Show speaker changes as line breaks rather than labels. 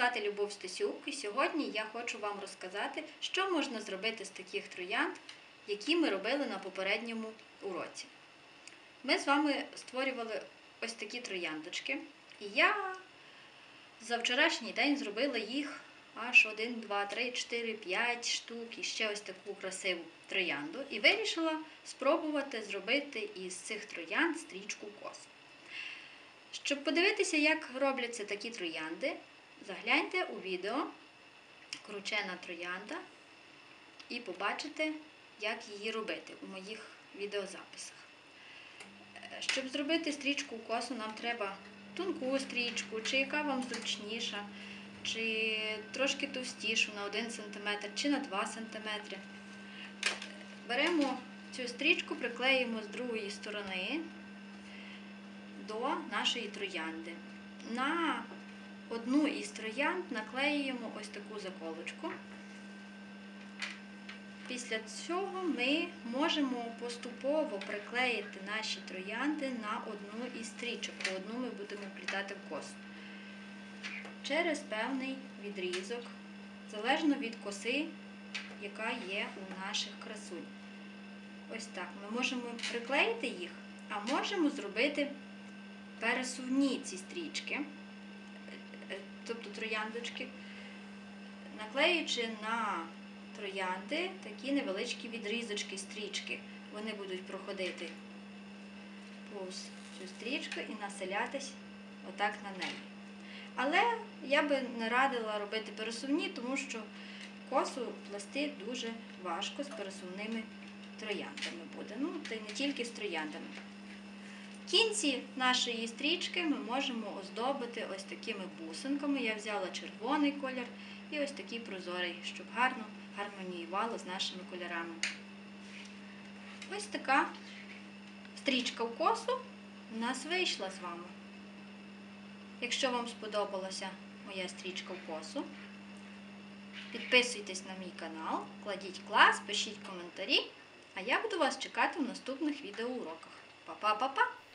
звати Любов Стасюк, і сьогодні я хочу вам розказати, що можна зробити з таких троянд, які ми робили на попередньому уроці. Ми з вами створювали ось такі трояндочки, і я за вчорашній день зробила їх аж 1, 2, 3, 4, 5 штук і ще ось таку красиву троянду. І вирішила спробувати зробити із цих троянд стрічку косу. Щоб подивитися, як робляться такі троянди, загляньте у відео Кручена троянда і побачите, як її робити у моїх відеозаписах. Е, Щоб зробити стрічку косу, нам треба тонку стрічку, чи яка вам зручніша, чи трошки товстішу на 1 см, чи на 2 см. Беремо цю стрічку, приклеїмо з другої сторони до нашої троянди. На одну із троянд наклеюємо ось таку заколочку. Після цього ми можемо поступово приклеїти наші троянди на одну із стрічок. По одну ми будемо вплітати в косу. Через певний відрізок, залежно від коси, яка є у наших красунь. Ось так. Ми можемо приклеїти їх, а можемо зробити пересувні ці стрічки, тобто трояндочки, наклеюючи на троянди такі невеличкі відрізочки стрічки. Вони будуть проходити повз цю стрічку і населятись отак на неї. Але я би не радила робити пересувні, тому що косу плести дуже важко з пересувними трояндами буде. Ну, та й не тільки з трояндами. В кінці нашої стрічки ми можемо оздобити ось такими бусинками. Я взяла червоний колір і ось такий прозорий, щоб гарно гармоніювало з нашими кольорами. Ось така стрічка в косу у нас вийшла з вами. Якщо вам сподобалася моя стрічка в косу, підписуйтесь на мій канал, кладіть клас, пишіть коментарі, а я буду вас чекати в наступних відеоуроках. Па-па-па-па!